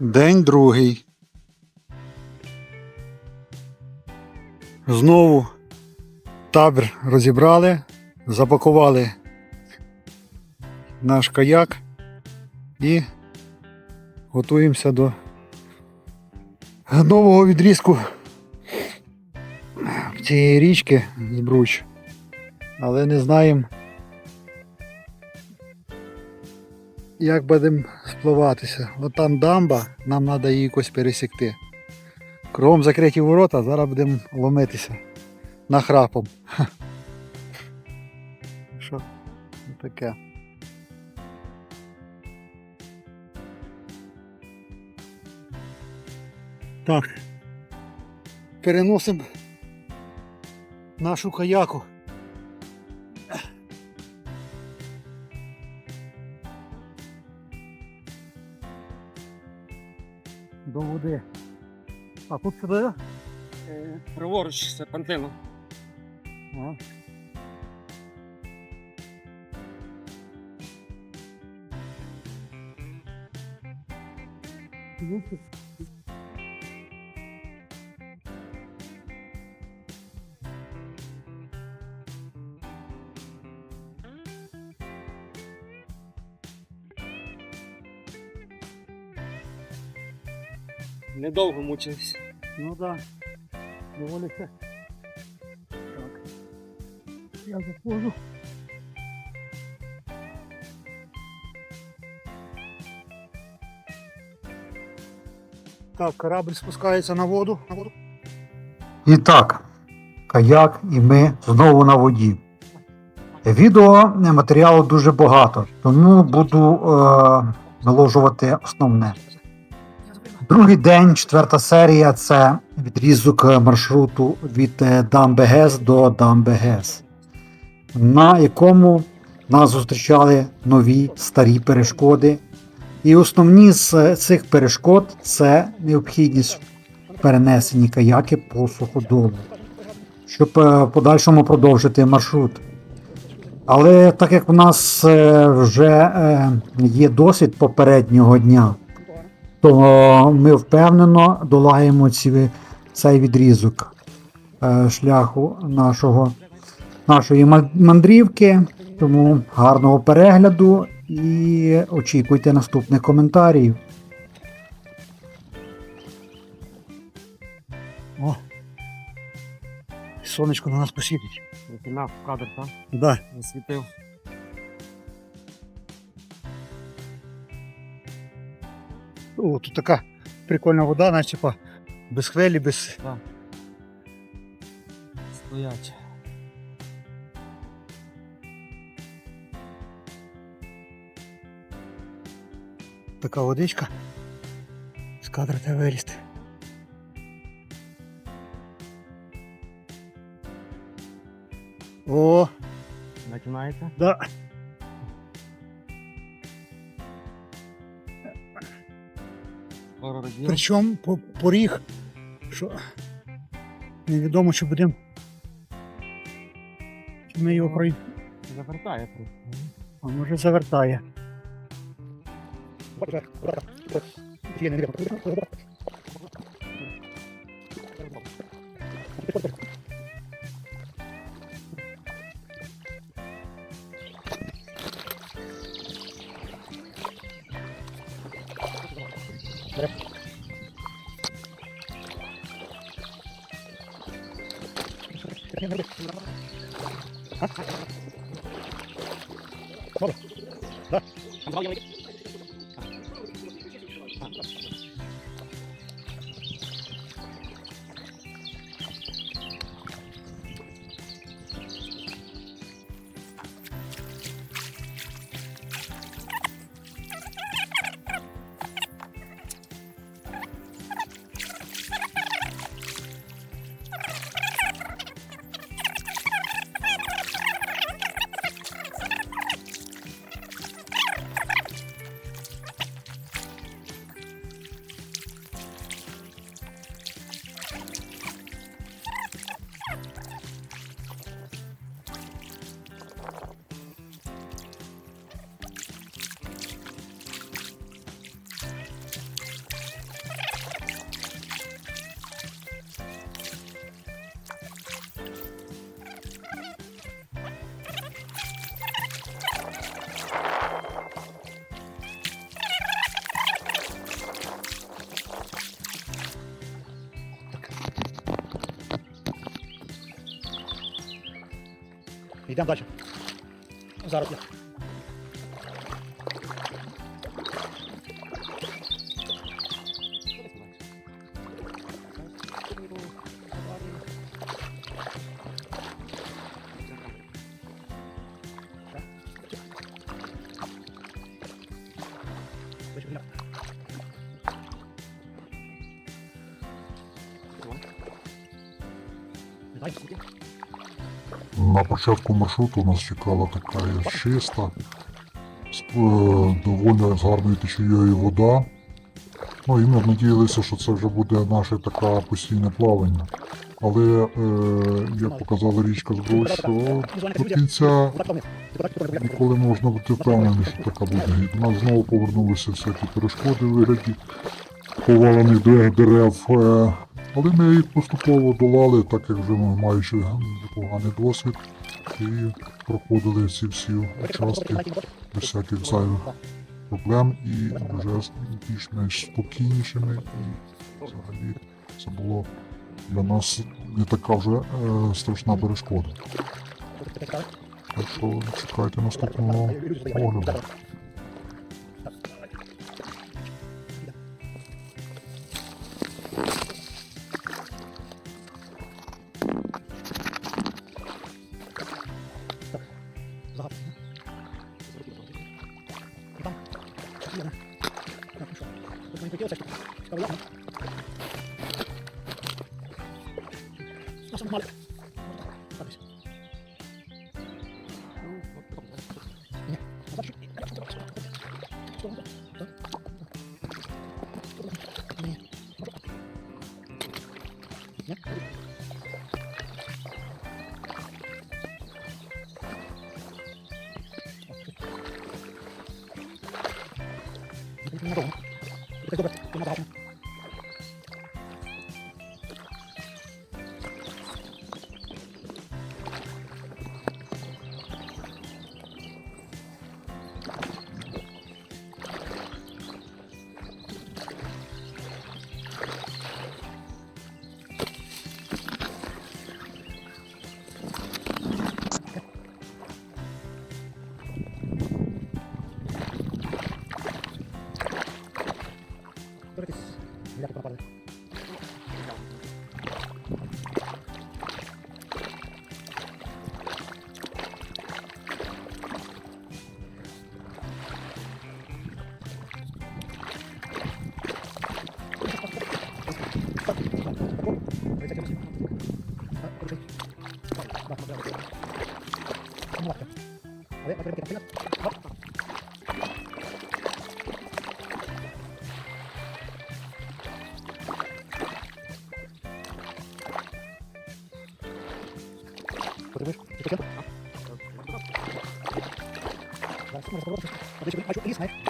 День другий. Знову табір розібрали, запакували наш каяк і готуємося до нового відрізку цієї річки з Бруч. Але не знаємо, як будемо спливатися. От там дамба, нам треба її якось пересікти. Кругом закриті ворота, зараз будемо ломитися нахрапом. Що таке? Так. Переносимо нашу каяку. До. А тут сюди? Праворуч, це пантина. Ага. Недовго мучився. Ну да. Доволі це. Так. Я заходжу. Так, корабль спускається на воду. На воду. І так, каяк і ми знову на воді. Відео е, матеріалу дуже багато, тому буду е, наложувати основне. Другий день, четверта серія це відрізок е, маршруту від е, дамби ГЕС до дамби ГЕС, на якому нас зустрічали нові старі перешкоди. І основні з е, цих перешкод це необхідність в перенесенні каяки по суходолу, щоб в подальшому продовжити маршрут. Але так як в нас вже є досвід попереднього дня, то ми впевнено долаємо ці, цей відрізок е, шляху нашого, нашої мандрівки. Тому гарного перегляду і очікуйте наступних коментарів. О, сонечко на нас посвітить. Викинав кадр, так? Да. Засвітив. О, тут така прикольна вода, наче типа без хвилі, без. Стоять. Така водичка. З кадра треба вилізти. О, Починаєте? да. пару. Причому поріг, що невідомо, чи будемо. Чи ми його пройдемо. Завертає просто. А може завертає. Йдемо далі. Зараз я. На початку маршруту нас чекала така чиста, е, доволі з гарною течією вода. Ну і ми надіялися, що це вже буде наше таке постійне плавання. Але, е, як показала річка Зброй, що до кінця ніколи можна бути впевненим, що така буде. До нас знову повернулися всякі перешкоди в вигляді повалених де- дерев. е, Але ми їх поступово долали, так як вже ми маючи непоганий досвід, і проходили ці всі участки без всяких зайвих проблем і вже більш-менш спокійнішими. І взагалі це було для нас не така вже е, страшна перешкода. Так що чекайте наступного огляду. Yeah. Nó rụng, nó có bật. は。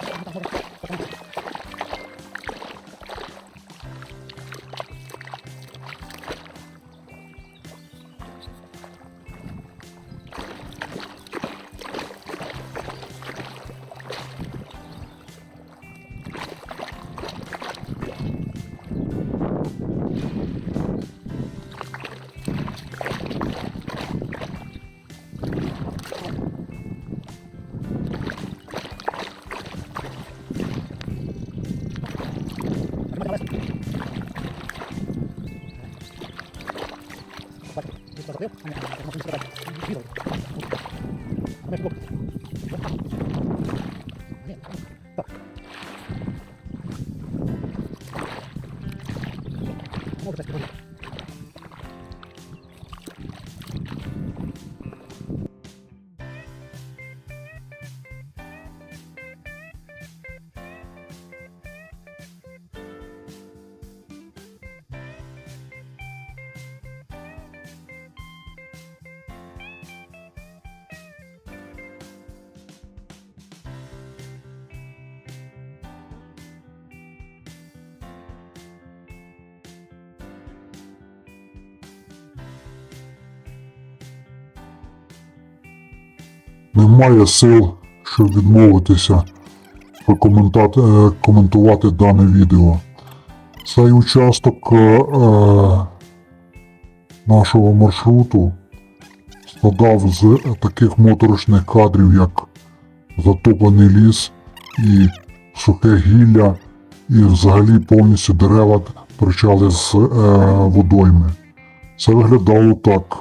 Adiós. Немає сил, щоб відмовитися е, коментувати дане відео. Цей участок е, е, нашого маршруту складав з таких моторошних кадрів, як затоплений ліс і сухе гілля, і взагалі повністю дерева торчали з е, водойми. Це виглядало так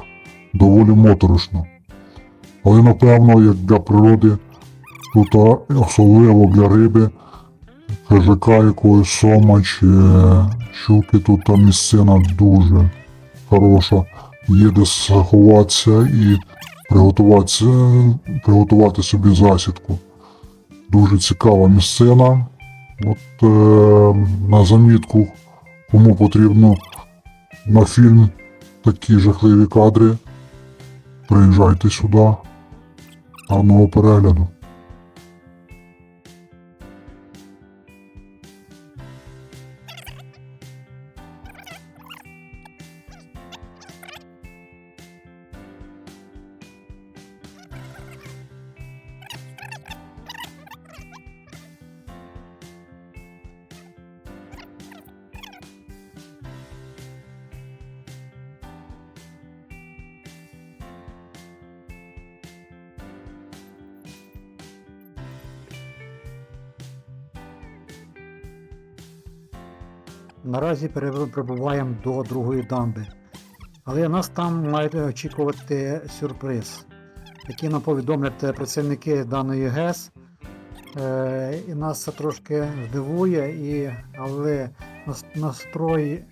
доволі моторошно. Але напевно, як для природи, тут особливо для риби, хижака якогось сома чи е, щуки, тут місцина дуже хороша. Є де заховатися і приготуватися, приготувати собі засідку. Дуже цікава місцина. От е, на замітку, кому потрібно на фільм такі жахливі кадри, приїжджайте сюди. Гарного перегляду. Наразі переб- прибуваємо до другої дамби. Але нас там мають очікувати сюрприз, який нам повідомлять працівники даної ГЕС. Е, і нас це трошки здивує, і, але настрой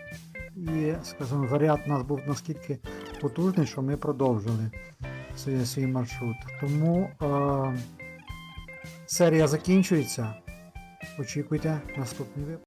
і, скажімо, заряд у нас був наскільки потужний, що ми продовжили свій, свій маршрут. Тому е, серія закінчується. Очікуйте наступний випуск.